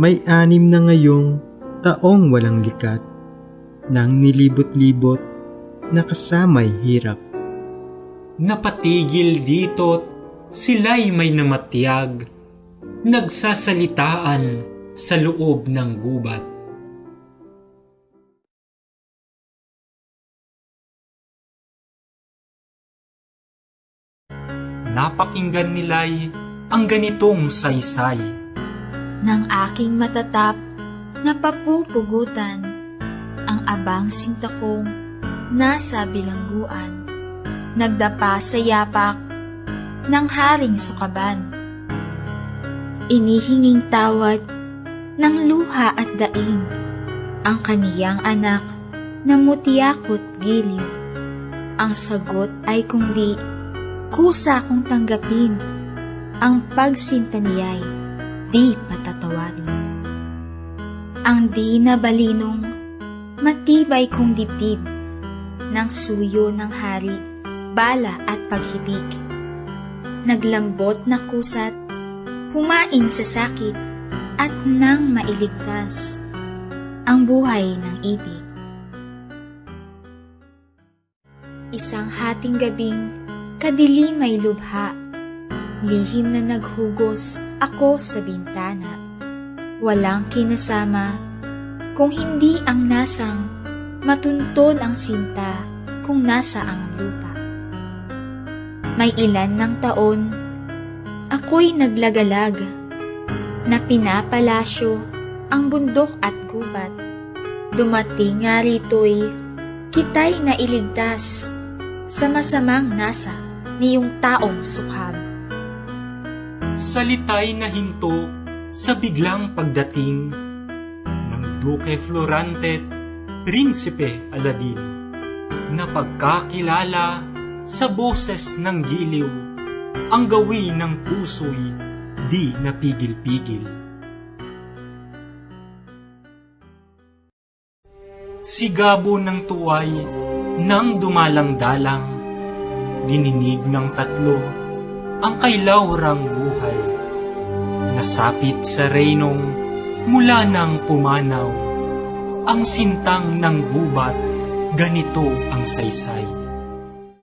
may anim na ngayong taong walang likat, nang nilibot-libot na kasamay hirap. Napatigil dito't sila'y may namatyag, nagsasalitaan sa loob ng gubat. Napakinggan nila'y ang ganitong saysay. Ng aking matatap na papupugutan ang abang sinta kong nasa bilangguan. Nagdapa sa yapak ng haring sukaban. Inihinging tawad ng luha at daing ang kaniyang anak na mutiyakot giliw. Ang sagot ay kung di kusa kong tanggapin ang pagsinta niya'y di patatawarin. Ang di na balinong, matibay kong dibdib, ng suyo ng hari, bala at paghibig. Naglambot na kusat, humain sa sakit, at nang mailigtas, ang buhay ng ibig. Isang hating gabing, kadilim may lubha, Lihim na naghugos ako sa bintana. Walang kinasama kung hindi ang nasang matuntun ang sinta kung nasa ang lupa. May ilan ng taon, ako'y naglagalag na pinapalasyo ang bundok at gubat. Dumating nga rito'y kita'y nailigtas sa masamang nasa niyong taong sukhab. salitay na hinto sa biglang pagdating ng Duke Florante, Prinsipe Aladin, na pagkakilala sa boses ng giliw, ang gawi ng puso'y di napigil-pigil. Sigabo ng tuway nang dumalang-dalang, dininig ng tatlo ang kailawrang buhay. Nasapit sa reynong mula nang pumanaw. Ang sintang ng gubat, ganito ang saysay.